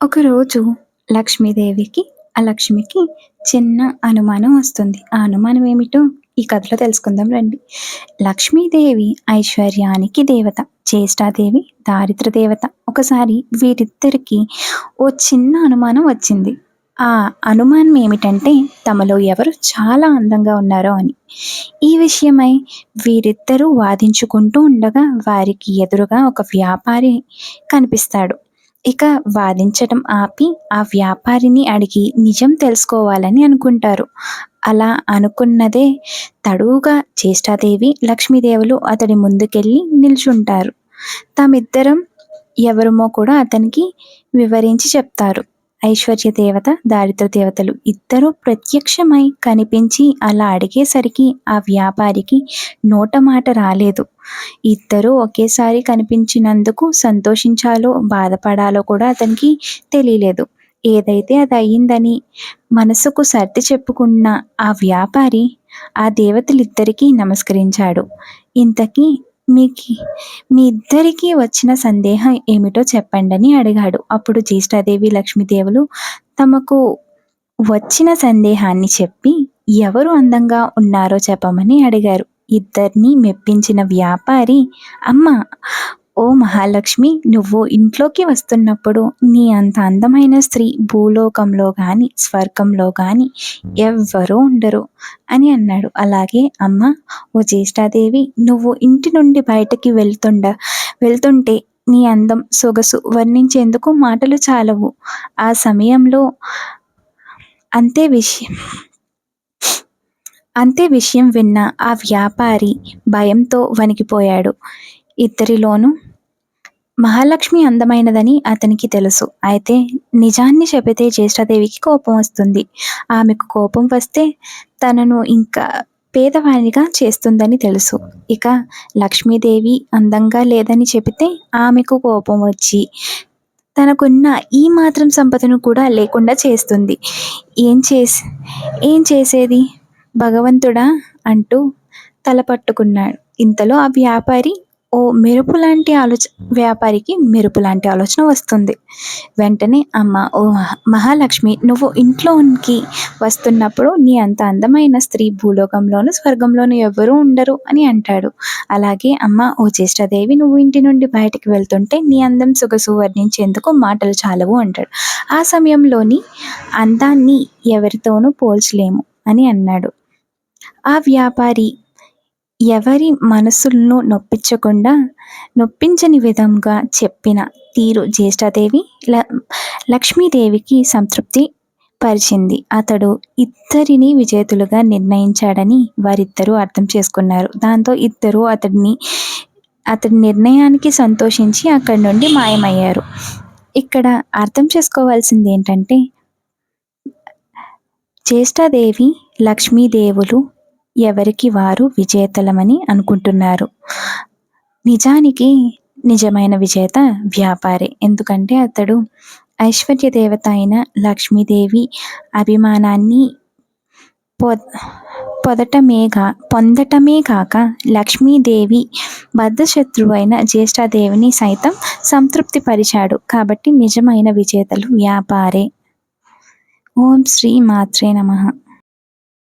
ఒకరోజు లక్ష్మీదేవికి ఆ లక్ష్మికి చిన్న అనుమానం వస్తుంది. ఆ అనుమానం ఏమిటో ఈ కథలో తెలుసుకుందాం రండి. లక్ష్మీదేవి ఐశ్వర్యానికి దేవత జ్యేష్ఠాదేవి దారిద్ర దేవత. ఒకసారి వీరిద్దరికి ఓ చిన్న అనుమానం వచ్చింది. ఆ అనుమానం ఏమిటంటే తమలో ఎవరు చాలా అందంగా ఉన్నారో అని. ఈ విషయమై వీరిద్దరూ వాదించుకుంటూ ఉండగా వారికి ఎదురుగా ఒక వ్యాపారి కనిపిస్తాడు. ఇక వాదించటం ఆపి ఆ వ్యాపారిని అడిగి నిజం తెలుసుకోవాలని అనుకుంటారు. అలా అనుకున్నదే తడువుగా జ్యేష్ఠాదేవి లక్ష్మీదేవులు అతడి ముందుకెళ్ళి నిల్చుంటారు. తామిద్దరం ఎవరమో కూడా అతనికి వివరించి చెప్తారు. ఐశ్వర్య దేవత దారిద్ర దేవతలు ఇద్దరూ ప్రత్యక్షమై కనిపించి అలా అడిగేసరికి ఆ వ్యాపారికి నోట మాట రాలేదు. ఇద్దరూ ఒకేసారి కనిపించినందుకు సంతోషించాలో బాధపడాలో కూడా అతనికి తెలియలేదు. ఏదైతే అది అయ్యిందని మనసుకు సర్ది చెప్పుకున్న ఆ వ్యాపారి ఆ దేవతలిద్దరికీ నమస్కరించాడు. ఇంతకీ మీకు మీ ఇద్దరికీ వచ్చిన సందేహం ఏమిటో చెప్పండి అని అడిగాడు. అప్పుడు జ్యేష్ఠాదేవి లక్ష్మీదేవులు తమకు వచ్చిన సందేహాన్ని చెప్పి ఎవరు అందంగా ఉన్నారో చెప్పమని అడిగారు. ఇద్దరిని మెప్పించిన వ్యాపారి అమ్మ ఓ మహాలక్ష్మి నువ్వు ఇంట్లోకి వస్తున్నప్పుడు నీ అంత అందమైన స్త్రీ భూలోకంలో కానీ స్వర్గంలో కానీ ఎవ్వరూ ఉండరు అని అన్నాడు. అలాగే అమ్మ ఓ జ్యేష్ఠాదేవి నువ్వు ఇంటి నుండి బయటకి వెళ్తుండ వెళ్తుంటే నీ అందం సొగసు వర్ణించేందుకు మాటలు చాలవు. ఆ సమయంలో అంతే విషయం అంతే విషయం విన్న ఆ వ్యాపారి భయంతో వణికిపోయాడు. ఇద్దరిలోనూ మహాలక్ష్మి అందమైనదని అతనికి తెలుసు. అయితే నిజాన్ని చెబితే జ్యేష్ఠాదేవికి కోపం వస్తుంది. ఆమెకు కోపం వస్తే తనను ఇంకా పేదవానిగా చేస్తుందని తెలుసు. ఇక లక్ష్మీదేవి అందంగా లేదని చెబితే ఆమెకు కోపం వచ్చి తనకున్న ఈ మాత్రం సంపదను కూడా లేకుండా చేస్తుంది. ఏం చేసి ఏం చేసేది? భగవంతుడా? అంటూ తల పట్టుకున్నాడు ఇంతలో ఆ వ్యాపారి ఓ మెరుపు లాంటి ఆలోచన వ్యాపారికి మెరుపు లాంటి ఆలోచన వస్తుంది. వెంటనే అమ్మ ఓ మహాలక్ష్మి నువ్వు ఇంట్లోకి వస్తున్నప్పుడు నీ అంత అందమైన స్త్రీ భూలోకంలోను స్వర్గంలోను ఎవరూ ఉండరు అని అంటాడు. అలాగే అమ్మ ఓ జ్యేష్ఠదేవి నువ్వు ఇంటి నుండి బయటకు వెళ్తుంటే నీ అందం సొగసు వర్ణించేందుకు మాటలు చాలవు అంటాడు. ఆ సమయంలోని అందాన్ని ఎవరితోనూ పోల్చలేము అని అన్నాడు. ఆ వ్యాపారి ఎవరి మనసులను నొప్పించకుండా నొప్పించని విధంగా చెప్పిన తీరు జ్యేష్ఠాదేవి ల లక్ష్మీదేవికి సంతృప్తి పరిచింది. అతడు ఇద్దరిని విజేతులుగా నిర్ణయించాడని వారిద్దరూ అర్థం చేసుకున్నారు. దాంతో ఇద్దరు అతడిని అతడి నిర్ణయానికి సంతోషించి అక్కడి నుండి మాయమయ్యారు. ఇక్కడ అర్థం చేసుకోవాల్సింది ఏంటంటే జ్యేష్ఠాదేవి లక్ష్మీదేవులు ఎవరికి వారు విజేతలమని అనుకుంటున్నారు. నిజానికి నిజమైన విజేత వ్యాపారి. ఎందుకంటే అతడు ఐశ్వర్య దేవత అయిన లక్ష్మీదేవి అభిమానాన్ని పొ పొదటమే కా పొందటమే కాక లక్ష్మీదేవి బద్ధశత్రువు అయిన జ్యేష్ఠాదేవిని సైతం సంతృప్తిపరిచాడు. కాబట్టి నిజమైన విజేతలు వ్యాపారే. ఓం శ్రీ మాత్రే నమః.